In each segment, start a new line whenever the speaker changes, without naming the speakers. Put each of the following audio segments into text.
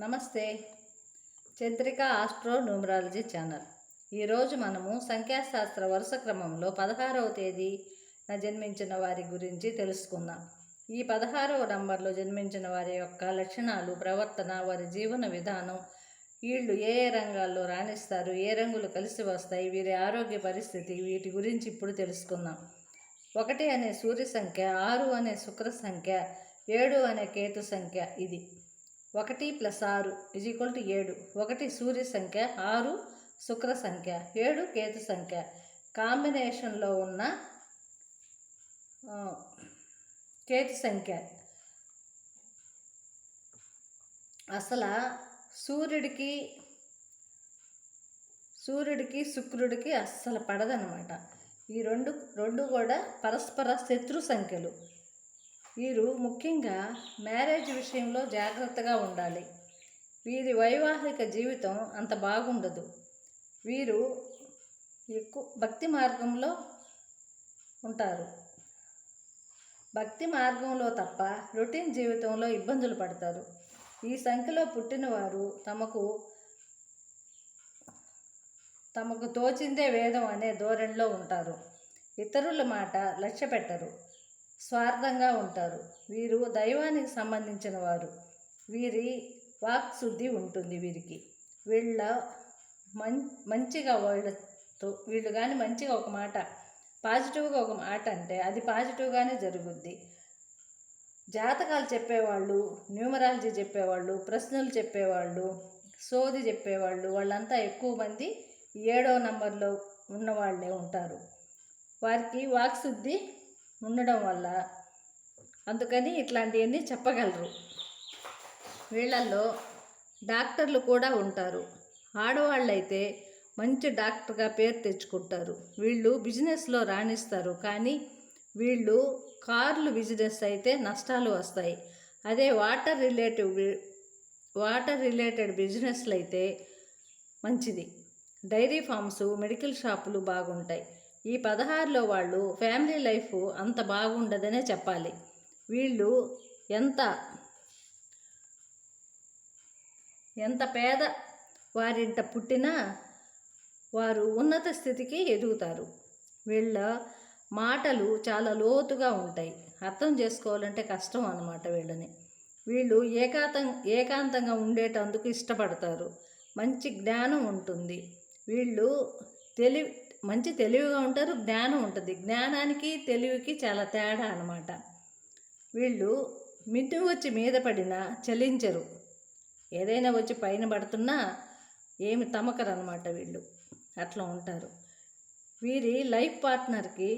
నమస్తే. Chandrika astro numerology channel. ఈరోజు మనము సంఖ్యాశాస్త్ర వరుస క్రమంలో పదహారవ తేదీన జన్మించిన వారి గురించి తెలుసుకుందాం. ఈ పదహారవ నంబర్లో జన్మించిన వారి యొక్క లక్షణాలు ప్రవర్తన వారి జీవన విధానం వీళ్ళు ఏ ఏ రంగాల్లో రాణిస్తారు ఏ రంగులు కలిసి వస్తాయి వీరి ఆరోగ్య పరిస్థితి వీటి గురించి ఇప్పుడు తెలుసుకుందాం. ఒకటి అనే సూర్య సంఖ్య ఆరు అనే శుక్ర సంఖ్య ఏడు అనే కేతు సంఖ్య ఇది. ఒకటి ప్లస్ ఆరు ఇజ్ ఈక్వల్ టు ఏడు. ఒకటి సూర్య సంఖ్య ఆరు శుక్ర సంఖ్య ఏడు కేతు సంఖ్య. కాంబినేషన్లో ఉన్న కేతు సంఖ్య. అసలు సూర్యుడికి సూర్యుడికి శుక్రుడికి అస్సలు పడదనమాట ఈ రెండు రెండు కూడా పరస్పర శత్రు సంఖ్యలు. వీరు ముఖ్యంగా మ్యారేజ్ విషయంలో జాగ్రత్తగా ఉండాలి. వీరి వైవాహిక జీవితం అంత బాగుండదు. వీరు ఎక్కువ భక్తి మార్గంలో ఉంటారు. భక్తి మార్గంలో తప్ప రొటీన్ జీవితంలో ఇబ్బందులు పడతారు. ఈ సంఖ్యలో పుట్టినవారు తమకు తమకు తోచిందే వేదం అనే ధోరణిలో ఉంటారు. ఇతరుల మాట లక్ష్య పెట్టరు స్వార్థంగా ఉంటారు. వీరు దైవానికి సంబంధించిన వారు. వీరి వాక్ శుద్ధి ఉంటుంది వీరికి. వీళ్ళ మం మంచిగా వాళ్ళతో వీళ్ళు కానీ మంచిగా ఒక మాట పాజిటివ్గా ఒక మాట అంటే అది పాజిటివ్గానే జరుగుద్ది. జాతకాలు చెప్పేవాళ్ళు న్యూమరాలజీ చెప్పేవాళ్ళు ప్రశ్నలు చెప్పేవాళ్ళు సోది చెప్పేవాళ్ళు వాళ్ళంతా ఎక్కువ మంది ఏడో నంబర్లో ఉన్నవాళ్ళే ఉంటారు. వారికి వాక్శుద్ధి ఉండడం వల్ల అందుకని ఇట్లాంటివన్నీ చెప్పగలరు. వీళ్ళల్లో డాక్టర్లు కూడా ఉంటారు. ఆడవాళ్ళైతే మంచి డాక్టర్గా పేరు తెచ్చుకుంటారు. వీళ్ళు బిజినెస్లో రాణిస్తారు. కానీ వీళ్ళు కార్లు బిజినెస్ అయితే నష్టాలు వస్తాయి. అదే వాటర్ రిలేటివ్ వాటర్ రిలేటెడ్ బిజినెస్లు అయితే మంచిది. డైరీ ఫార్మ్స్ మెడికల్ షాపులు బాగుంటాయి. ఈ పదహారులో వాళ్ళు ఫ్యామిలీ లైఫ్ అంత బాగుండదనే చెప్పాలి. వీళ్ళు ఎంత ఎంత పేద వారింట పుట్టినా వారు ఉన్నత స్థితికి ఎదుగుతారు. వీళ్ళ మాటలు చాలా లోతుగా ఉంటాయి. అర్థం చేసుకోవాలంటే కష్టం అన్నమాట వీళ్ళని. వీళ్ళు ఏకాంతం ఏకాంతంగా ఉండేటందుకు ఇష్టపడతారు. మంచి జ్ఞానం ఉంటుంది. వీళ్ళు తెలివి మంచి తెలివిగా ఉంటారు జ్ఞానం ఉంటుంది. జ్ఞానానికి తెలివికి చాలా తేడా అనమాట వీళ్ళు మిట్టు వచ్చి మీద పడినా చలించరు. ఏదైనా వచ్చి పైన పడుతున్నా ఏమి తమకరు అనమాట వీళ్ళు. అట్లా ఉంటారు. వీరి లైఫ్ పార్ట్నర్కి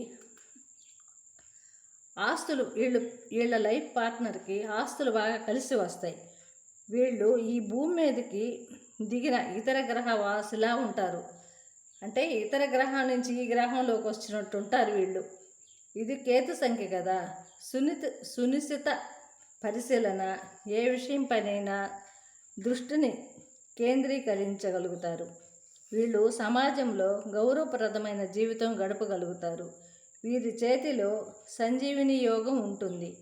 ఆస్తులు వీళ్ళు వీళ్ళ లైఫ్ పార్ట్నర్కి ఆస్తులు బాగా కలిసి వస్తాయి. వీళ్ళు ఈ భూమి మీదకి దిగిన ఇతర గ్రహ వాసులా ఉంటారు. అంటే ఇతర గ్రహం నుంచి ఈ గ్రహంలోకి వచ్చినట్టు ఉంటారు వీళ్ళు. ఇది కేతు సంఖ్య కదా. సునిత సునిశ్చిత పరిశీలన ఏ విషయం పనైనా దృష్టిని కేంద్రీకరించగలుగుతారు. వీళ్ళు సమాజంలో గౌరవప్రదమైన జీవితం గడపగలుగుతారు. వీరి చేతిలో సంజీవిని యోగం ఉంటుంది.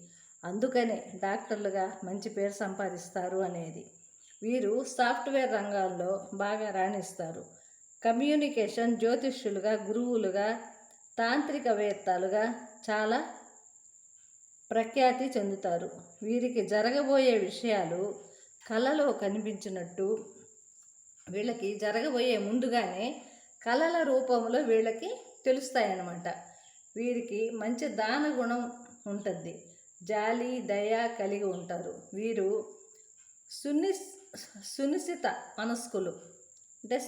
అందుకనే డాక్టర్లుగా మంచి పేరు సంపాదిస్తారు అనేది. వీరు సాఫ్ట్వేర్ రంగాల్లో బాగా రాణిస్తారు. కమ్యూనికేషన్ జ్యోతిష్యులుగా గురువులుగా తాంత్రికవేత్తలుగా చాలా ప్రఖ్యాతి చెందుతారు. వీరికి జరగబోయే విషయాలు కళలో కనిపించినట్టు వీళ్ళకి జరగబోయే ముందుగానే కళల రూపంలో వీళ్ళకి తెలుస్తాయన్నమాట. వీరికి మంచి దాన గుణం ఉంటుంది జాలి దయ కలిగి ఉంటారు. వీరు సున్ని సునిశ్చిత మనస్కులు. అంటే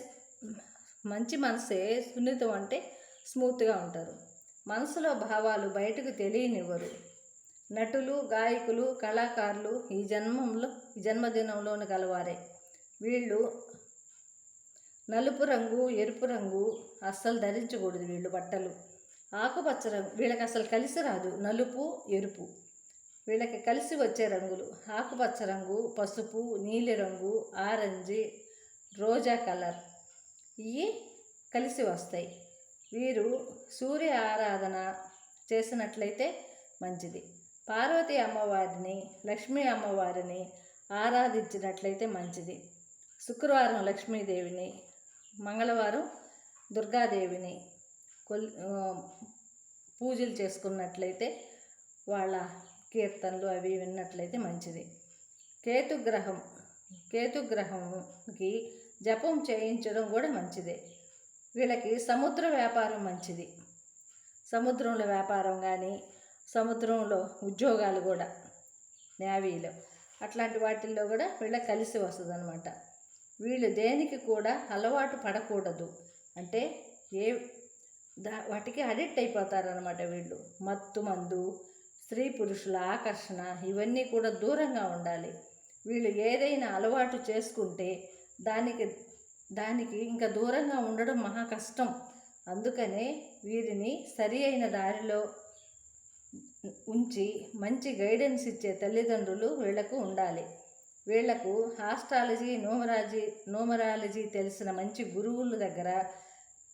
మంచి మనసే సున్నితం అంటే స్మూత్గా ఉంటారు. మనసులో భావాలు బయటకు తెలియనివ్వరు. నటులు గాయకులు కళాకారులు ఈ జన్మంలో ఈ జన్మదినంలోని కలవారే. వీళ్ళు నలుపు రంగు ఎరుపు రంగు అస్సలు ధరించకూడదు వీళ్ళు బట్టలు. ఆకుపచ్చ రంగు వీళ్ళకి అసలు కలిసి రాదు నలుపు ఎరుపు. వీళ్ళకి కలిసి వచ్చే రంగులు ఆకుపచ్చ రంగు పసుపు నీలి రంగు ఆరెంజ్ రోజా కలర్. ఇవి కలిసి వస్తాయి. వీరు సూర్య ఆరాధన చేసినట్లయితే మంచిది. పార్వతీ అమ్మవారిని లక్ష్మీ అమ్మవారిని ఆరాధించినట్లయితే మంచిది. శుక్రవారం లక్ష్మీదేవిని మంగళవారం దుర్గాదేవిని కొల్ పూజలు చేసుకున్నట్లయితే వాళ్ళ కీర్తనలు అవి విన్నట్లయితే మంచిది. కేతుగ్రహం కేతుగ్రహంకి జపం చేయించడం కూడా మంచిదే. వీళ్ళకి సముద్ర వ్యాపారం మంచిది. సముద్రంలో వ్యాపారం కానీ సముద్రంలో ఉద్యోగాలు కూడా నేవీలో. అట్లాంటి వాటిల్లో కూడా వీళ్ళకి కలిసి వస్తుంది అనమాట వీళ్ళు దేనికి కూడా అలవాటు పడకూడదు. అంటే ఏ దా వాటికి అడిక్ట్ అయిపోతారనమాట వీళ్ళు. మత్తు మందు స్త్రీ పురుషుల ఆకర్షణ ఇవన్నీ కూడా దూరంగా ఉండాలి. వీళ్ళు ఏదైనా అలవాటు చేసుకుంటే దానికి దానికి ఇంకా దూరంగా ఉండడం మహా కష్టం. అందుకనే వీరిని సరి అయిన దారిలో ఉంచి మంచి గైడెన్స్ ఇచ్చే తల్లిదండ్రులు వీళ్ళకు ఉండాలి. వీళ్ళకు హాస్ట్రాలజీ నోమరాజీ నోమరాలజీ తెలిసిన మంచి గురువుల దగ్గర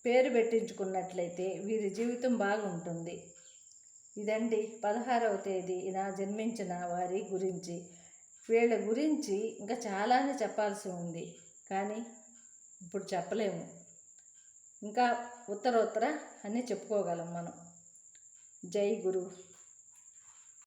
పేరు పెట్టించుకున్నట్లయితే వీరి జీవితం బాగుంటుంది. ఇదండి పదహారవ తేదీన జన్మించిన వారి గురించి. వీళ్ళ గురించి ఇంకా చాలానే చెప్పాల్సి ఉంది. కానీ ఇప్పుడు చెప్పలేము. ఇంకా ఉత్తర ఉత్తర అన్నీ చెప్పుకోగలం మనం. జై గురు.